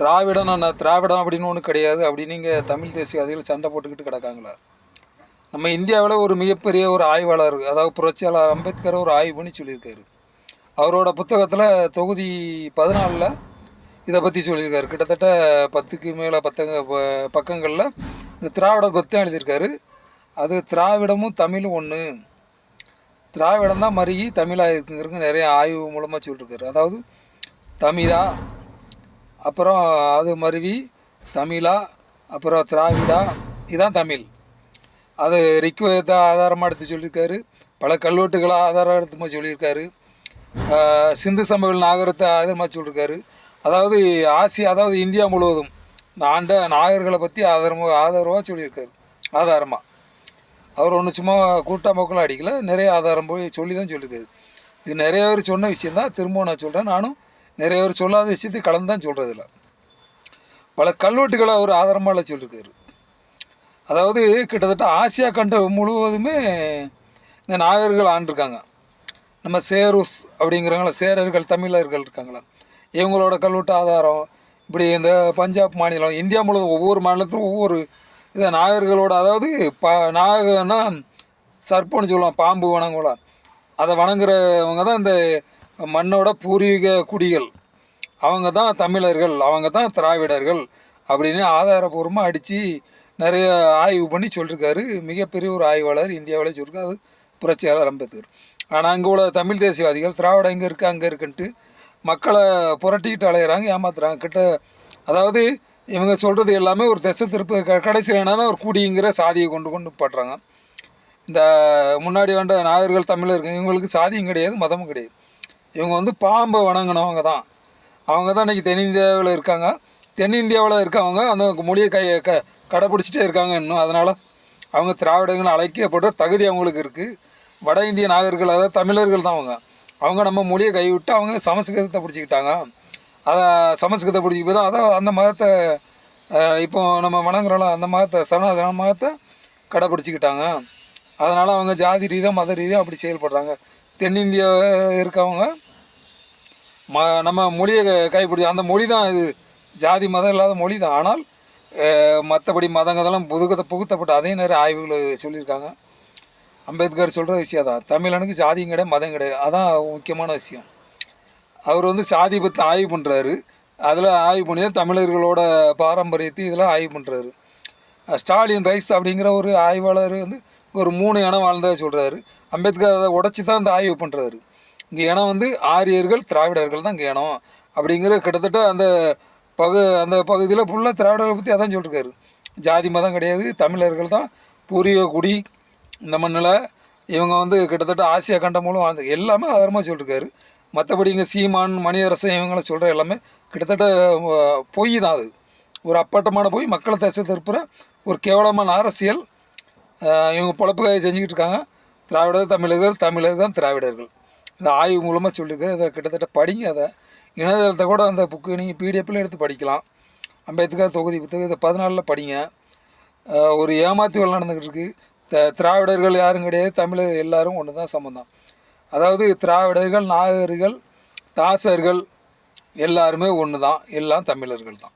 திராவிடம் நான் திராவிடம் அப்படின்னு ஒன்று கிடையாது. அப்படின்னு இங்கே தமிழ் தேசியவாதிகள் சண்டை போட்டுக்கிட்டு கிடக்காங்களா? நம்ம இந்தியாவில் ஒரு மிகப்பெரிய ஒரு ஆய்வாளர் அதாவது புரட்சியாளர் அம்பேத்கர் ஒரு ஆய்வு பண்ணி சொல்லியிருக்காரு. அவரோட புத்தகத்தில் தொகுதி பதினாலில் இதை பற்றி சொல்லியிருக்காரு. கிட்டத்தட்ட பத்துக்கு மேலே பத்தங்க ப- பக்கங்களில் இந்த திராவிடம் பற்றி தான் எழுதியிருக்காரு. அது திராவிடமும் தமிழும் ஒன்று திராவிடம் தான் மருகி தமிழாக இருக்குங்கிறது நிறைய ஆய்வு மூலமாக சொல்லியிருக்காரு. அதாவது தமிழா அப்புறம் அது மருவி தமிழா அப்புறம் திராவிடா இதுதான் தமிழ். அது ரிக்வேதத்தை ஆதாரமாக எடுத்து சொல்லியிருக்காரு. பல கல்வெட்டுகளை ஆதாரம் எடுத்து சொல்லியிருக்காரு. சிந்து சமவெளி நாகரத்தை ஆதாரமாக சொல்லியிருக்காரு. அதாவது ஆசியா அதாவது இந்தியா முழுவதும் ஆண்ட நாகர்களை பற்றி ஆதாரமாக ஆதரவாக சொல்லியிருக்காரு. ஆதாரமாக அவர் ஒன்று சும்மா கூட்டா மக்களும் அடிக்கல. நிறைய ஆதாரம் போய் சொல்லி தான் சொல்லியிருக்காரு. இது நிறைய பேர் சொன்ன விஷயந்தான் திரும்பவும் நான் சொல்கிறேன் நானும் நிறைய பேர் சொல்லாத விஷயத்தை கலந்து தான் சொல்கிறதில்ல பல கல்வெட்டுகளை அவர் ஆதாரமாக சொல்லியிருக்காரு. அதாவது கிட்டத்தட்ட ஆசியா கண்டம் முழுவதுமே இந்த நாகர்கள் ஆண்டிருக்காங்க. நம்ம சேருஸ் அப்படிங்கிறவங்கள சேரர்கள் தமிழர்கள் இருக்காங்களா? இவங்களோட கல்வெட்டு ஆதாரம் இப்படி இந்த பஞ்சாப் மாநிலம் இந்தியா முழுவதும் ஒவ்வொரு மாநிலத்திலும் ஒவ்வொரு இதை நாகர்களோட அதாவது ப நாகன்னா சர்ப்பம்னு சொல்லுவான் பாம்பு வணங்குலாம் அதை வணங்குறவங்க தான் இந்த மண்ணோட பூர்வீக குடிகள். அவங்க தான் தமிழர்கள் அவங்க தான் திராவிடர்கள் அப்படின்னு ஆதாரபூர்வமாக அடித்து நிறைய ஆய்வு பண்ணி சொல்லியிருக்காரு மிகப்பெரிய ஒரு ஆய்வாளர் இந்தியாவிலே சொல்லியிருக்காரு அது புரட்சியாளர் அம்பேத்கர். ஆனால் அங்கே உள்ள தமிழ் தேசியவாதிகள் திராவிடம் இங்கே இருக்குது அங்கே இருக்குன்ட்டு மக்களை புரட்டிக்கிட்டு அலையிறாங்க ஏமாத்துறாங்க. கிட்ட அதாவது இவங்க சொல்கிறது எல்லாமே ஒரு திசை திருப்ப க கடைசியில் என்னன்னா ஒரு குடிங்கிற சாதியை கொண்டு கொண்டு படுறாங்க இந்த முன்னாடி வந்த நாகர்கள் தமிழர்கள் இவங்களுக்கு சாதியும் கிடையாது மதமும் கிடையாது. இவங்க வந்து பாம்பை வணங்கினவங்க தான். அவங்க தான் இன்றைக்கி தென்னிந்தியாவில் இருக்காங்க. தென்னிந்தியாவில் இருக்கவங்க அந்த மொழியை கை க கடைப்பிடிச்சிட்டே இருக்காங்க இன்னும். அதனால் அவங்க திராவிடங்கள் அழைக்கப்படுற தகுதி அவங்களுக்கு இருக்குது வட இந்திய நாகர்கள் அதாவது தமிழர்கள் தான் அவங்க. அவங்க நம்ம மொழியை கைவிட்டு அவங்க சமஸ்கிருதத்தை பிடிச்சிக்கிட்டாங்க. அதை சமஸ்கிருதத்தை பிடிச்சி தான் அதான் அந்த மதத்தை இப்போ நம்ம வணங்குறோம்ல அந்த மதத்தை சனாதன மதத்தை கடைப்பிடிச்சிக்கிட்டாங்க. அதனால் அவங்க ஜாதி ரீதியாக மத ரீதியாக அப்படி செயல்படுறாங்க. தென்னிந்தியா இருக்கவங்க. ம நம்ம மொழியை கைப்பிடி அந்த மொழி தான் இது. ஜாதி மதம் இல்லாத மொழி தான். ஆனால் மற்றபடி மதங்கதெல்லாம் புதுக்கத்தை புகுத்தப்பட்ட அதே நேரம் ஆய்வுகள் சொல்லியிருக்காங்க. அம்பேத்கர் சொல்கிற விஷயம் தான். தமிழனுக்கு ஜாதியும் கிடையாது மதம் கிடையாது. அதான் முக்கியமான விஷயம். அவர் வந்து சாதி பற்றி ஆய்வு பண்ணுறாரு அதில் ஆய்வு பண்ணி தான் தமிழர்களோட பாரம்பரியத்தை இதெல்லாம் ஆய்வு பண்ணுறாரு ஸ்டாலின் ரைஸ் அப்படிங்கிற ஒரு ஆய்வாளர் வந்து ஒரு மூணு இனம் வாழ்ந்ததாக சொல்கிறாரு அம்பேத்கர் அதை உடச்சி தான் அந்த ஆய்வு பண்ணுறாரு இங்கே இனம் வந்து ஆரியர்கள் திராவிடர்கள் தான் இங்கே இனம். அப்படிங்கிற கிட்டத்தட்ட அந்த பகு அந்த பகுதியில் ஃபுல்லாக திராவிடர்களை பற்றி அதான் சொல்லியிருக்காரு ஜாதி மதம் கிடையாது தமிழர்கள் தான் பூர்வீக குடி இந்த மண்ணில் இவங்க வந்து கிட்டத்தட்ட ஆசியா கண்டம் மூலம் வாழ்ந்து எல்லாமே ஆதாரமாக சொல்லியிருக்காரு மற்றபடி இங்கே சீமான் மணியரசன் இவங்களை சொல்கிற எல்லாமே கிட்டத்தட்ட பொய் தான் அது. ஒரு அப்பட்டமான போய் மக்களை தசை திருப்புற ஒரு கேவலமான அரசியல் இவங்க பொழப்புக்காக செஞ்சுக்கிட்டு இருக்காங்க திராவிடர் தமிழர்கள் தமிழர் தான் திராவிடர்கள். இந்த ஆய்வு மூலமாக சொல்லியிருக்காரு இதை கிட்டத்தட்ட படிங்க அதை. இணையதளத்தை கூட அந்த புக்கு நீங்கள் பிடிஎஃப்பில் எடுத்து படிக்கலாம். அம்பேத்கர் தொகுதி புத்தகம் இதை பதினாலில் படிங்க. ஒரு ஏமாத்துகள் நடந்துக்கிட்டு இருக்கு த திராவிடர்கள் யாரும் கிடையாது. தமிழர் எல்லாரும் ஒன்று தான் சம்மந்தம் அதாவது திராவிடர்கள் நாகர்கள் தாசர்கள் எல்லாருமே ஒன்று தான் எல்லாம் தமிழர்கள் தான்.